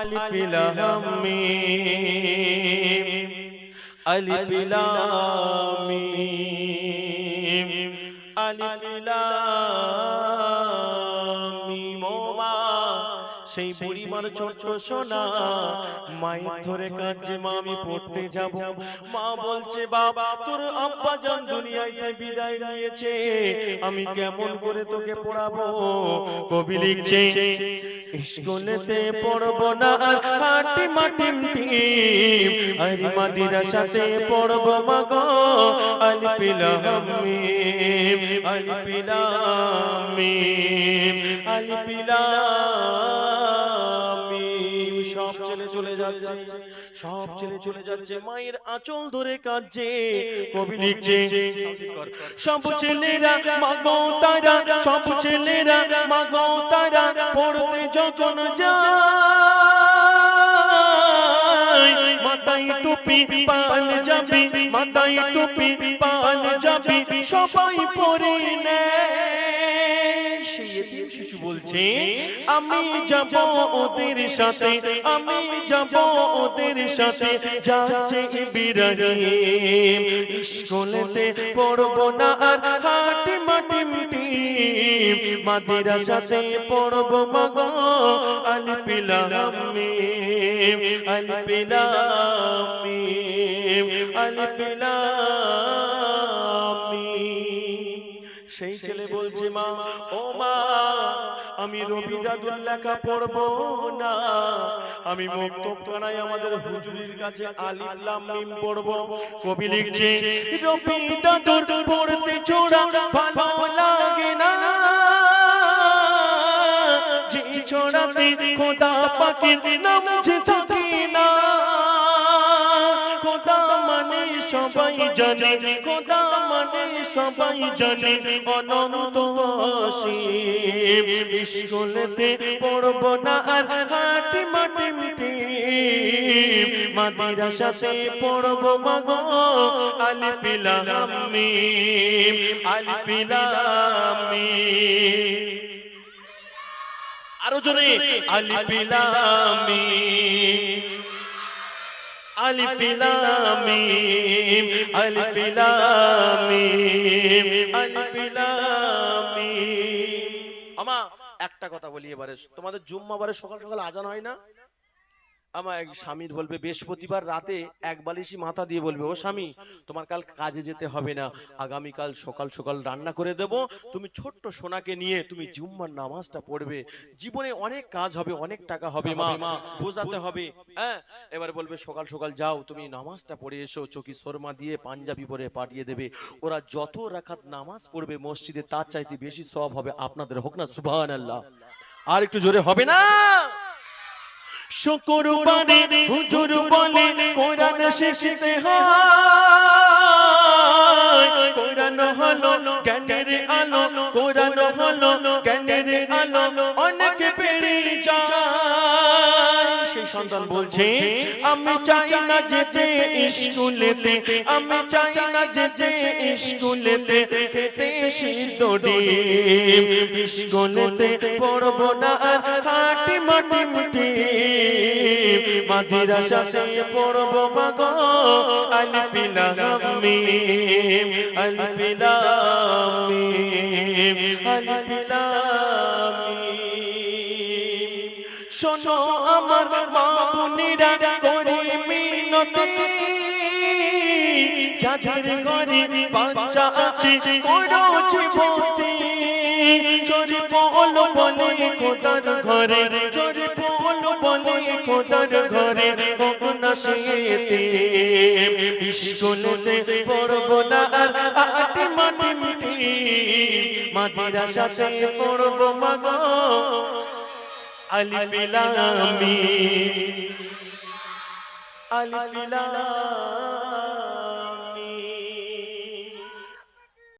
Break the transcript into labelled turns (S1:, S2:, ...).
S1: ألف لام ميم ألف لام ميم ألف لام ميم ও মা সেই বুড়িমার ছোট্ট সোনা মায়ের ধরে কাঁদছে মা আমি পড়তে যাব মা বলছে বাবা তোর আব্বা জান দুনিয়াতে বিদায় নিয়েছে আমি কেমন করে তোকে পড়াবো কবি লিখছে স্কুলেতে পড়ব না আর হাটি মাটি টিম। আর মাদিরা সাথে পড়ব মাগো আলপিলাম আলি আলপিলাম চলে যাচ্ছে। সব ছেলে চলে যাচ্ছে, মায়ের আঁচল ধরে কাঁদছে। কবি লিখছে, সব ছেলেরা, মাগো তারা, সব ছেলেরা, মাগো তারা, পড়তে যখন যায়, মাথায় টুপি পান যাবি, মাথায় টুপি পান যাবি, সবাই পরে নেয়। বলছে আমি যাব ওদের সাথে আমি যাব ওদের সাথে যাচ্ছে বিরহিম স্কুলেতে পড়ব না আর হাটি মাটি মিটি মাদিরা সাথে পড়ব মগ আলপিলাম আলপিলাম আলপিলাম মা, ও মা, আমি রবি লেখা না। আমি আমাদের হুজুরির কাছে লাম মিম কবি লিখছে, রবি দাদুর পড়তে ভালো লাগে না। যে ছোড়াতে খোদা নাম সবাই জানে, খোদা মানে সবাই জানে, অনন্ত অসীম। স্কুলেতে পড়ব না আর হাটি মাটি মিটি মাদিরা সাথে পড়ব মাগো আলিপিলাম মিম আলিপিলাম মিম আরও জোরে আলিপিলাম মিম আলিপিলামিম আলিপিলামিম আলিপিলামিম। আমা, একটা কথা বলি এবারে। তোমাদের জুম্মাবারে সকাল সকাল আজান হয় না? আমার এক স্বামীর বলবে বৃহস্পতিবার রাতে এক বালিশি মাথা দিয়ে বলবে ও স্বামী তোমার কাল কাজে যেতে হবে না। আগামীকাল সকাল সকাল রান্না করে দেব। তুমি ছোট্ট সোনাকে নিয়ে তুমি জুম্মার নামাজটা পড়বে। জীবনে অনেক কাজ হবে অনেক টাকা হবে মা। বোঝাতে হবে। হ্যাঁ? এবারে বলবে সকাল সকাল যাও তুমি নামাজটা পড়ে এসো চকি শর্মা দিয়ে পাঞ্জাবি পরে পাঠিয়ে দেবে। ওরা যত রাখাত নামাজ পড়বে মসজিদে তার চাইতে বেশি সব হবে আপনাদের। হোক না আল্লাহ আর একটু জোরে হবে না? শুক্রবারে হুজুর বলে কোরআন শিখতে হয়। কোরআন হলো জ্ঞানের আলো কোরআন হলো জ্ঞানের আলো অনেক পেরে যায়। সেই সন্তান বলছে আমি চাই না যেতে স্কুলেতে আমি চাই না যেতে স্কুলেতে খেতে সিদ্ধ ডিম স্কুলেতে পড়ব না আর হাঁটি মাটি মুটি মাদিরা সাথে পড়ব মাগো। আলপিলামি আলপিলামি আলপিলামি শোনো আমার মা করে মিনতি। যাদের ঘরে বাচ্চা আছে, করো জীবতি চোরি বল বলে খোদার ঘরে। চোরি খোদার ঘরে কখন সেতে স্কুলেতে পড়ব না আর আটি মাটি মিটি। মাদিরা সাথে পড়ব বিলামি আলিপিলামি আলিপিলামি